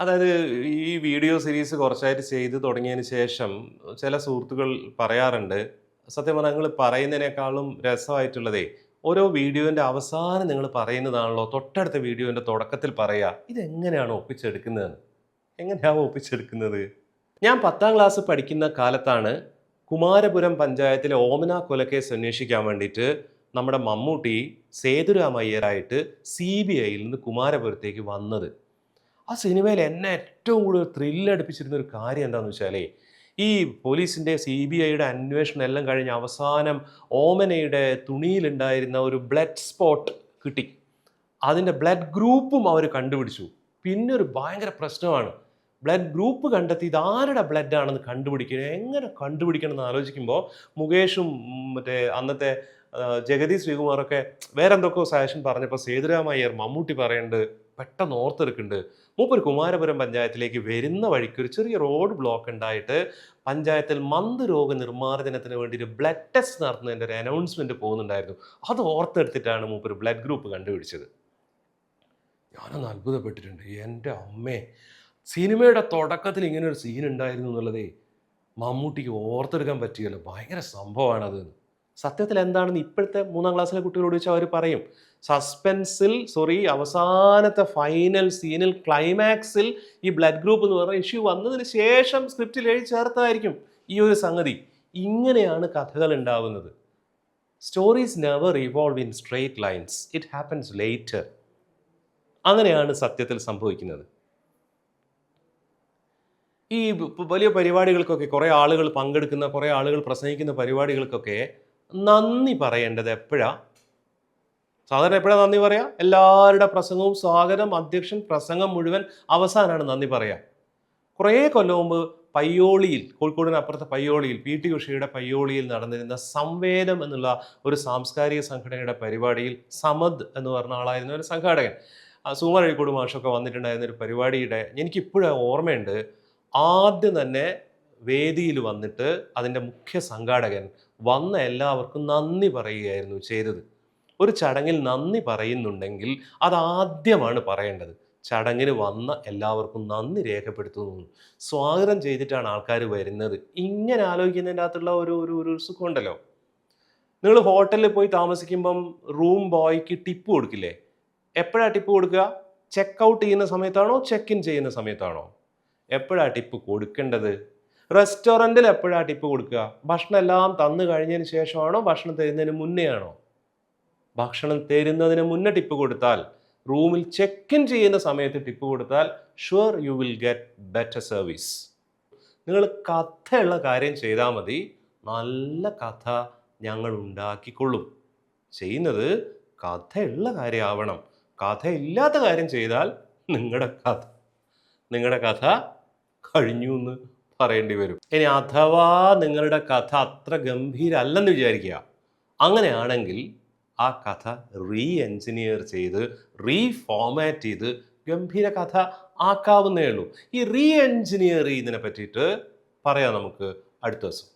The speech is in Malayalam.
അതായത് ഈ വീഡിയോ സീരീസ് കുറച്ചായിട്ട് ചെയ്ത് തുടങ്ങിയതിന് ശേഷം ചില സുഹൃത്തുക്കൾ പറയാറുണ്ട്. സത്യം പറഞ്ഞാൽ നിങ്ങൾ പറയുന്നതിനേക്കാളും രസമായിട്ടുള്ളതേ ഓരോ വീഡിയോന്റെ അവസാനം നിങ്ങൾ പറയുന്നതാണല്ലോ തൊട്ടടുത്ത വീഡിയോന്റെ തുടക്കത്തിൽ പറയുക ഇതെങ്ങനെയാണ് ഒപ്പിച്ചെടുക്കുന്നതെന്ന്? എങ്ങനെയാണ് ഒപ്പിച്ചെടുക്കുന്നത്? ഞാൻ പത്താം ക്ലാസ് പഠിക്കുന്ന കാലത്താണ് കുമാരപുരം പഞ്ചായത്തിലെ ഓമന കൊലക്കേസ് അന്വേഷിക്കാൻ വേണ്ടിയിട്ട് നമ്മുടെ മമ്മൂട്ടി സേതുരാമയ്യരായിട്ട് സി ബി ഐയിൽ നിന്ന് കുമാരപുരത്തേക്ക് വന്നത്. ആ സിനിമയിൽ എന്നെ ഏറ്റവും കൂടുതൽ ത്രില്ലടിപ്പിച്ചിരുന്ന ഒരു കാര്യം എന്താണെന്ന് വെച്ചാലേ ഈ പോലീസിന്റെ സി ബി ഐയുടെ അന്വേഷണം എല്ലാം കഴിഞ്ഞ് അവസാനം ഓമനയുടെ തുണിയിലുണ്ടായിരുന്ന ഒരു ബ്ലഡ് സ്പോട്ട് കിട്ടി. അതിന്റെ ബ്ലഡ് ഗ്രൂപ്പും അവർ കണ്ടുപിടിച്ചു. പിന്നെ ഒരു ഭയങ്കര പ്രശ്നമാണ്. ബ്ലഡ് ഗ്രൂപ്പ് കണ്ടെത്തി ഇതാരുടെ ബ്ലഡ് ആണെന്ന് കണ്ടുപിടിക്കുക എങ്ങനെ കണ്ടുപിടിക്കണം എന്ന് ആലോചിക്കുമ്പോൾ മുകേഷും മറ്റേ അന്നത്തെ ജഗതി ശ്രീകുമാറൊക്കെ വേറെ എന്തൊക്കെയോ സജഷൻ പറഞ്ഞപ്പോൾ സേതുരാമയ്യർ മമ്മൂട്ടി പറയുന്നുണ്ട് പെട്ടെന്ന് ഓർത്തെടുക്കുന്നുണ്ട്. മൂപ്പർ കുമാരപുരം പഞ്ചായത്തിലേക്ക് വരുന്ന വഴിക്ക് ഒരു ചെറിയ റോഡ് ബ്ലോക്ക് ഉണ്ടായിട്ട് പഞ്ചായത്തിൽ മന്ത് രോഗ നിർമ്മാർജനത്തിന് വേണ്ടി ഒരു ബ്ലഡ് ടെസ്റ്റ് നടത്തുന്നതിന്റെ ഒരു അനൗൺസ്മെന്റ് പോകുന്നുണ്ടായിരുന്നു. അത് ഓർത്തെടുത്തിട്ടാണ് മൂപ്പർ ബ്ലഡ് ഗ്രൂപ്പ് കണ്ടുപിടിച്ചത്. ഞാനൊന്ന് അത്ഭുതപ്പെട്ടിട്ടുണ്ട്. എന്റെ അമ്മേ സിനിമയുടെ തുടക്കത്തിൽ ഇങ്ങനെ ഒരു സീൻ ഉണ്ടായിരുന്നു എന്നുള്ളതേ മമ്മൂട്ടിക്ക് ഓർത്തെടുക്കാൻ പറ്റിയല്ലോ ഭയങ്കര സംഭവമാണത്. സത്യത്തിൽ എന്താണെന്ന് ഇപ്പോഴത്തെ മൂന്നാം ക്ലാസ്സിലെ കുട്ടികളോട് ചോദിച്ചാൽ അവർ പറയും സസ്പെൻസിൽ സോറി അവസാനത്തെ ഫൈനൽ സീനിൽ ക്ലൈമാക്സിൽ ഈ ബ്ലഡ് ഗ്രൂപ്പ് എന്ന് പറഞ്ഞ ഇഷ്യൂ വന്നതിന് ശേഷം സ്ക്രിപ്റ്റിൽ എഴുതി ചേർത്തതായിരിക്കും ഈ ഒരു സംഗതി. ഇങ്ങനെയാണ് കഥകൾ ഉണ്ടാവുന്നത്. Stories never evolve in straight lines it happens later അങ്ങനെയാണ് സത്യത്തിൽ സംഭവിക്കുന്നത്. ഈ വലിയ പരിപാടികൾക്കൊക്കെ കുറേ ആളുകൾ പങ്കെടുക്കുന്ന കുറേ ആളുകൾ പ്രസംഗിക്കുന്ന പരിപാടികൾക്കൊക്കെ നന്ദി പറയേണ്ടത് എപ്പോഴാ? സാധാരണ എപ്പോഴാ നന്ദി പറയാ? എല്ലാവരുടെ പ്രസംഗവും സ്വാഗതം അധ്യക്ഷൻ പ്രസംഗം മുഴുവൻ അവസാനമാണ് നന്ദി പറയാ. കുറേ കൊല്ലം മുമ്പ് പയ്യോളിയിൽ കോഴിക്കോടിന് അപ്പുറത്തെ പയ്യോളിയിൽ പി ടി ഉഷയുടെ പയ്യോളിയിൽ നടന്നിരുന്ന സംവേദം എന്നുള്ള ഒരു സാംസ്കാരിക സംഘടനയുടെ പരിപാടിയിൽ സമദ് എന്ന് പറഞ്ഞ ആളായിരുന്ന ഒരു സംഘാടകൻ. സുമാർ അഴീക്കോട് മാഷൊക്കെ വന്നിട്ടുണ്ടായിരുന്ന ഒരു പരിപാടിയുടെ എനിക്കിപ്പോഴും ഓർമ്മയുണ്ട്. ആദ്യം തന്നെ വേദിയിൽ വന്നിട്ട് അതിന്റെ മുഖ്യ സംഘാടകൻ വന്ന എല്ലാവർക്കും നന്ദി പറയുകയായിരുന്നു ചെയ്തത്. ഒരു ചടങ്ങിൽ നന്ദി പറയുന്നുണ്ടെങ്കിൽ അത് ആദ്യമാണ് പറയേണ്ടത്. ചടങ്ങിന് വന്ന എല്ലാവർക്കും നന്ദി രേഖപ്പെടുത്തുന്നു. സ്വാഗതം ചെയ്തിട്ടാണ് ആൾക്കാർ വരുന്നത്. ഇങ്ങനെ ആലോചിക്കുന്നതിന്റെ അകത്തുള്ള ഒരു ഒരു ഒരു സുഖമുണ്ടല്ലോ. നിങ്ങൾ ഹോട്ടലിൽ പോയി താമസിക്കുമ്പം റൂം ബോയ്ക്ക് ടിപ്പ് കൊടുക്കില്ലേ? എപ്പോഴാണ് ടിപ്പ് കൊടുക്കുക? ചെക്ക് ഔട്ട് ചെയ്യുന്ന സമയത്താണോ? ചെക്ക് ഇൻ ചെയ്യുന്ന സമയത്താണോ? എപ്പോഴാണ് ടിപ്പ് കൊടുക്കേണ്ടത്? റെസ്റ്റോറന്റിൽ എപ്പോഴാണ് ടിപ്പ് കൊടുക്കുക? ഭക്ഷണം എല്ലാം തന്നു കഴിഞ്ഞതിന് ശേഷമാണോ ഭക്ഷണം തരുന്നതിന് മുന്നേ ആണോ ഭക്ഷണം തരുന്നതിന് മുന്നേ ടിപ്പ് കൊടുത്താൽ റൂമിൽ ചെക്ക് ഇൻ ചെയ്യുന്ന സമയത്ത് ടിപ്പ് കൊടുത്താൽ sure you will get better service നിങ്ങൾ കഥയുള്ള കാര്യം ചെയ്താൽ മതി. നല്ല കഥ ഞങ്ങൾ ഉണ്ടാക്കിക്കൊള്ളും. ചെയ്യുന്നത് കഥയുള്ള കാര്യമാവണം. കഥയില്ലാത്ത കാര്യം ചെയ്താൽ നിങ്ങളുടെ കഥ നിങ്ങളുടെ കഥ കഴിഞ്ഞു എന്ന് പറയേണ്ടി വരും. ഇനി അഥവാ നിങ്ങളുടെ കഥ അത്ര ഗംഭീരല്ലെന്ന് വിചാരിക്കുക. അങ്ങനെയാണെങ്കിൽ ആ കഥ റീ എൻജിനീയർ ചെയ്ത് റീഫോമാറ്റ് ചെയ്ത് ഗംഭീര കഥ ആക്കാവുന്നേ ഉള്ളൂ. ഈ റീ എൻജിനീയർ ചെയ്യുന്നതിനെ പറ്റിയിട്ട് പറയാം നമുക്ക് അടുത്ത ദിവസം.